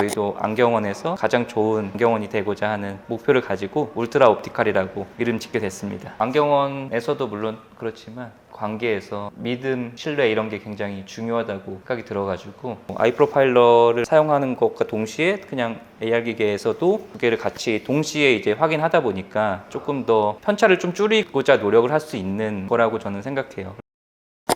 저희도 안경원에서 가장 좋은 안경원이 되고자 하는 목표를 가지고 울트라 옵티칼이라고 이름 짓게 됐습니다. 안경원에서도 물론 그렇지만 관계에서 믿음, 신뢰 이런 게 굉장히 중요하다고 생각이 들어가지고 아이 프로파일러를 사용하는 것과 동시에 그냥 AR 기계에서도 두 개를 같이 동시에 이제 확인하다 보니까 조금 더 편차를 좀 줄이고자 노력을 할 수 있는 거라고 저는 생각해요.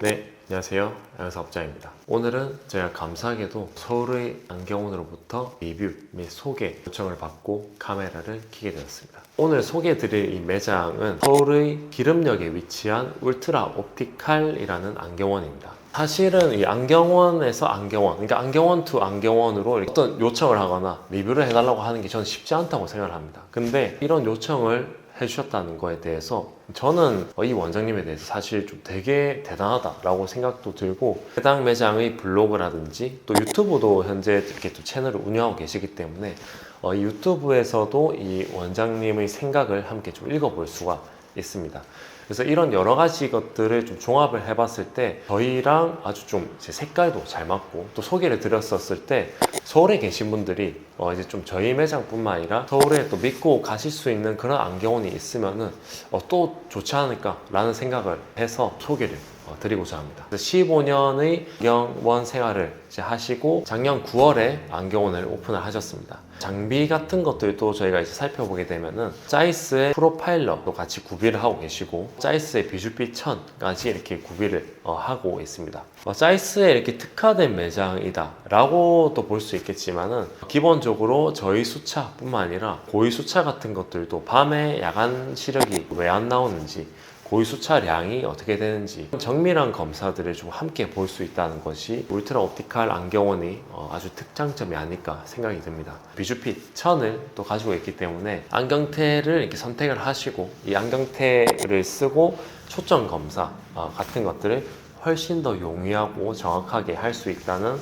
네, 안녕하세요. 양사업자입니다. 오늘은 제가 감사하게도 서울의 안경원으로부터 리뷰 및 소개 요청을 받고 카메라를 켜게 되었습니다. 오늘 소개해드릴 이 매장은 서울의 기름역에 위치한 울트라 옵티칼이라는 안경원입니다. 사실은 이 안경원에서 안경원, 그러니까 안경원 투 안경원으로 어떤 요청을 하거나 리뷰를 해달라고 하는 게 저는 쉽지 않다고 생각을 합니다. 근데 이런 요청을 해주셨다는 거에 대해서 저는 이 원장님에 대해서 사실 좀 되게 대단하다라고 생각도 들고 해당 매장의 블로그라든지 또 유튜브도 현재 이렇게 또 채널을 운영하고 계시기 때문에 어, 이 유튜브에서도 이 원장님의 생각을 함께 좀 읽어볼 수가 있습니다. 그래서 이런 여러 가지 것들을 좀 종합을 해봤을 때 저희랑 아주 좀 제 색깔도 잘 맞고 또 소개를 드렸었을 때 서울에 계신 분들이 어 이제 좀 저희 매장뿐만 아니라 서울에 또 믿고 가실 수 있는 그런 안경원이 있으면은 어 또 좋지 않을까라는 생각을 해서 소개를 어, 드리고자 합니다. 15년의 안경원 생활을 하시고 작년 9월에 안경원을 오픈을 하셨습니다. 장비 같은 것들도 저희가 이제 살펴보게 되면은 짜이스의 프로파일러도 같이 구비를 하고 계시고 짜이스의 비주빛 천까지 이렇게 구비를 어, 하고 있습니다. 어, 짜이스에 이렇게 특화된 매장이다라고 또볼수 있겠지만은 기본적으로 저희 수차뿐만 아니라 고위 수차 같은 것들도 밤에 야간 시력이 왜 안 나오는지 고위 수차량이 어떻게 되는지 정밀한 검사들을 좀 함께 볼 수 있다는 것이 울트라 옵티칼 안경원이 어, 아주 특장점이 아닐까 생각이 듭니다. 비주핏 천을 또 가지고 있기 때문에 안경테를 이렇게 선택을 하시고 이 안경테를 쓰고 초점 검사 어, 같은 것들을 훨씬 더 용이하고 정확하게 할 수 있다는 어,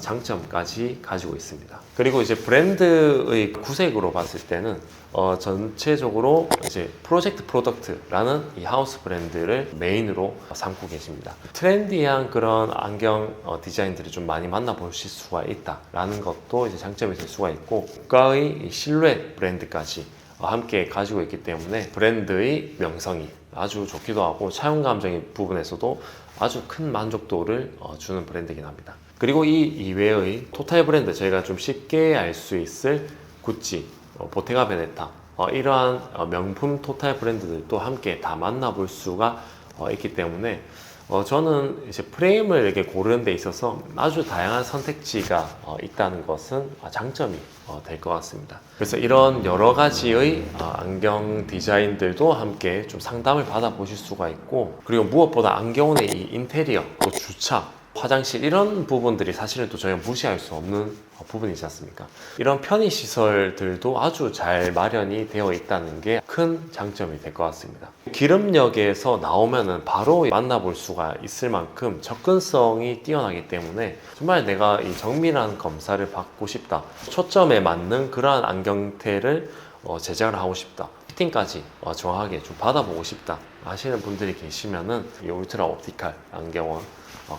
장점까지 가지고 있습니다. 그리고 이제 브랜드의 구색으로 봤을 때는 어, 전체적으로 이제 프로젝트 프로덕트라는 이 하우스 브랜드를 메인으로 삼고 계십니다. 트렌디한 그런 안경 어, 디자인들을 좀 많이 만나보실 수가 있다라는 것도 이제 장점이 될 수가 있고 국가의 이 실루엣 브랜드까지 어, 함께 가지고 있기 때문에 브랜드의 명성이 아주 좋기도 하고 차용 감정의 부분에서도 아주 큰 만족도를 어, 주는 브랜드이긴 합니다. 그리고 이 이외의 토탈 브랜드 저희가 좀 쉽게 알 수 있을 구찌, 어, 보테가 베네타 어, 이러한 어, 명품 토탈 브랜드들도 함께 다 만나볼 수가 어, 있기 때문에 어, 저는 이제 프레임을 이렇게 고르는 데 있어서 아주 다양한 선택지가 어, 있다는 것은 어, 장점이 어, 될 것 같습니다. 그래서 이런 여러 가지의 어, 안경 디자인들도 함께 좀 상담을 받아보실 수가 있고 그리고 무엇보다 안경원의 이 인테리어, 또 주차, 화장실 이런 부분들이 사실은 또 저희가 무시할 수 없는 어, 부분이지 않습니까? 이런 편의 시설들도 아주 잘 마련이 되어 있다는 게 큰 장점이 될 것 같습니다. 기름역에서 나오면은 바로 만나볼 수가 있을 만큼 접근성이 뛰어나기 때문에 정말 내가 이 정밀한 검사를 받고 싶다. 초점에 맞는 그러한 안경테를 어, 제작을 하고 싶다. 피팅까지 어, 정확하게 좀 받아보고 싶다 하시는 분들이 계시면은 이 울트라 옵티칼 안경원 어,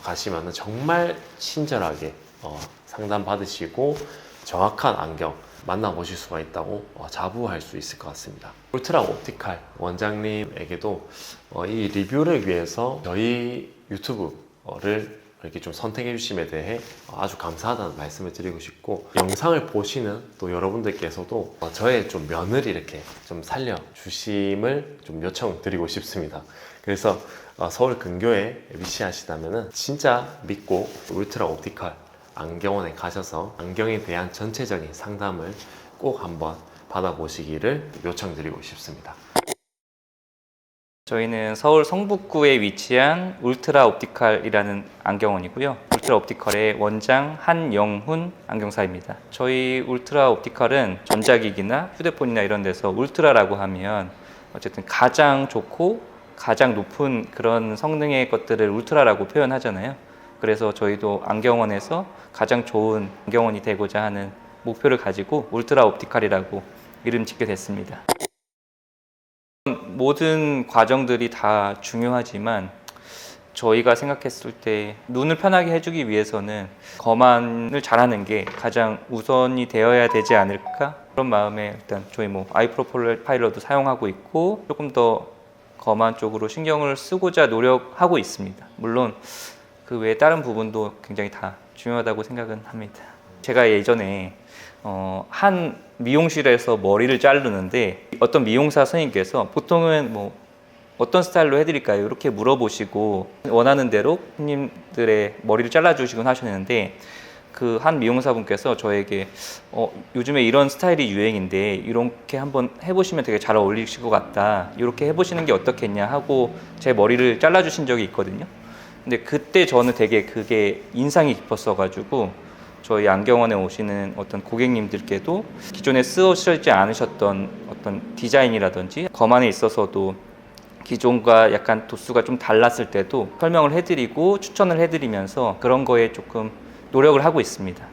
가시면은 정말 친절하게 어, 상담 받으시고 정확한 안경 만나보실 수가 있다고 어, 자부할 수 있을 것 같습니다. 울트라 옵티칼 원장님에게도 어, 이 리뷰를 위해서 저희 유튜브를 이렇게 좀 선택해 주심에 대해 아주 감사하다는 말씀을 드리고 싶고 영상을 보시는 또 여러분들께서도 어, 저의 좀 면을 이렇게 좀 살려 주심을 좀 요청드리고 싶습니다. 그래서 어, 서울 근교에 위치하시다면은 진짜 믿고 울트라 옵티컬 안경원에 가셔서 안경에 대한 전체적인 상담을 꼭 한번 받아보시기를 요청드리고 싶습니다. 저희는 서울 성북구에 위치한 울트라 옵티칼이라는 안경원이고요. 울트라 옵티칼의 원장 한영훈 안경사입니다. 저희 울트라 옵티칼은 전자기기나 휴대폰이나 이런 데서 울트라라고 하면 어쨌든 가장 좋고 가장 높은 그런 성능의 것들을 울트라라고 표현하잖아요. 그래서 저희도 안경원에서 가장 좋은 안경원이 되고자 하는 목표를 가지고 울트라 옵티칼이라고 이름 짓게 됐습니다. 모든 과정들이 다 중요하지만 저희가 생각했을 때 눈을 편하게 해주기 위해서는 거만을 잘하는 게 가장 우선이 되어야 되지 않을까 그런 마음에 일단 저희 뭐 아이프로 파일러도 사용하고 있고 조금 더 거만 쪽으로 신경을 쓰고자 노력하고 있습니다. 물론 그 외에 다른 부분도 굉장히 다 중요하다고 생각은 합니다. 제가 예전에 어, 한 미용실에서 머리를 자르는데 어떤 미용사 선생님께서 보통은 뭐 어떤 스타일로 해드릴까요? 이렇게 물어보시고 원하는 대로 손님들의 머리를 잘라주시곤 하셨는데 그 한 미용사분께서 저에게 어, 요즘에 이런 스타일이 유행인데 이렇게 한번 해보시면 되게 잘 어울리실 것 같다. 이렇게 해보시는 게 어떻겠냐 하고 제 머리를 잘라주신 적이 있거든요. 근데 그때 저는 되게 그게 인상이 깊었어가지고 저희 안경원에 오시는 어떤 고객님들께도 기존에 쓰시지 않으셨던 어떤 디자인이라든지 검안에 있어서도 기존과 약간 도수가 좀 달랐을 때도 설명을 해드리고 추천을 해드리면서 그런 거에 조금 노력을 하고 있습니다.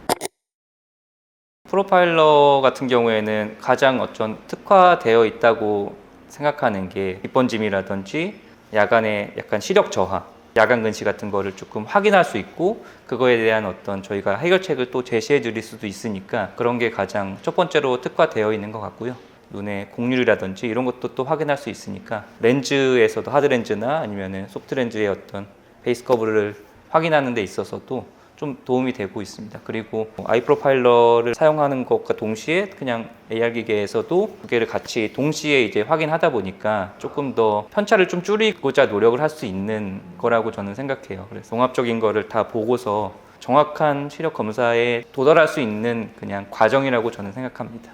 프로파일러 같은 경우에는 가장 어떤 특화되어 있다고 생각하는 게 입번짐이라든지 야간에 약간 시력 저하, 야간 근시 같은 거를 조금 확인할 수 있고 그거에 대한 어떤 저희가 해결책을 또 제시해 드릴 수도 있으니까 그런 게 가장 첫 번째로 특화되어 있는 것 같고요. 눈의 곡률이라든지 이런 것도 또 확인할 수 있으니까 렌즈에서도 하드 렌즈나 아니면은 소프트 렌즈의 어떤 베이스 커브를 확인하는 데 있어서도 좀 도움이 되고 있습니다. 그리고 아이 프로파일러를 사용하는 것과 동시에 그냥 AR 기계에서도 두 개를 같이 동시에 이제 확인하다 보니까 조금 더 편차를 좀 줄이고자 노력을 할 수 있는 거라고 저는 생각해요. 그래서 종합적인 거를 다 보고서 정확한 시력 검사에 도달할 수 있는 그냥 과정이라고 저는 생각합니다.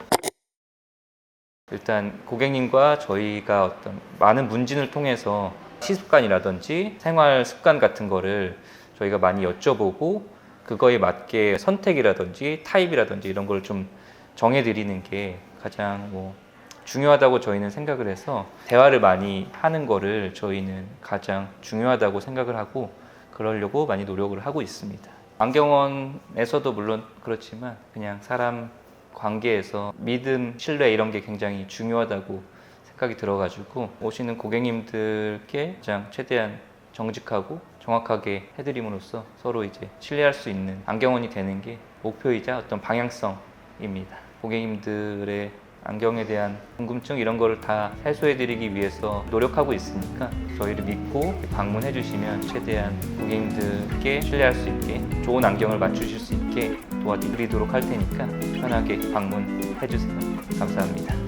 일단 고객님과 저희가 어떤 많은 문진을 통해서 시습관이라든지 생활 습관 같은 거를 저희가 많이 여쭤보고 그거에 맞게 선택이라든지 타입이라든지 이런 걸 좀 정해드리는 게 가장 뭐 중요하다고 저희는 생각을 해서 대화를 많이 하는 거를 저희는 가장 중요하다고 생각을 하고 그러려고 많이 노력을 하고 있습니다. 안경원에서도 물론 그렇지만 그냥 사람 관계에서 믿음, 신뢰 이런 게 굉장히 중요하다고 생각이 들어가지고 오시는 고객님들께 가장 최대한 정직하고 정확하게 해드림으로써 서로 이제 신뢰할 수 있는 안경원이 되는 게 목표이자 어떤 방향성입니다. 고객님들의 안경에 대한 궁금증 이런 거를 다 해소해드리기 위해서 노력하고 있으니까 저희를 믿고 방문해 주시면 최대한 고객님들께 신뢰할 수 있게 좋은 안경을 맞추실 수 있게 도와드리도록 할 테니까 편하게 방문해 주세요. 감사합니다.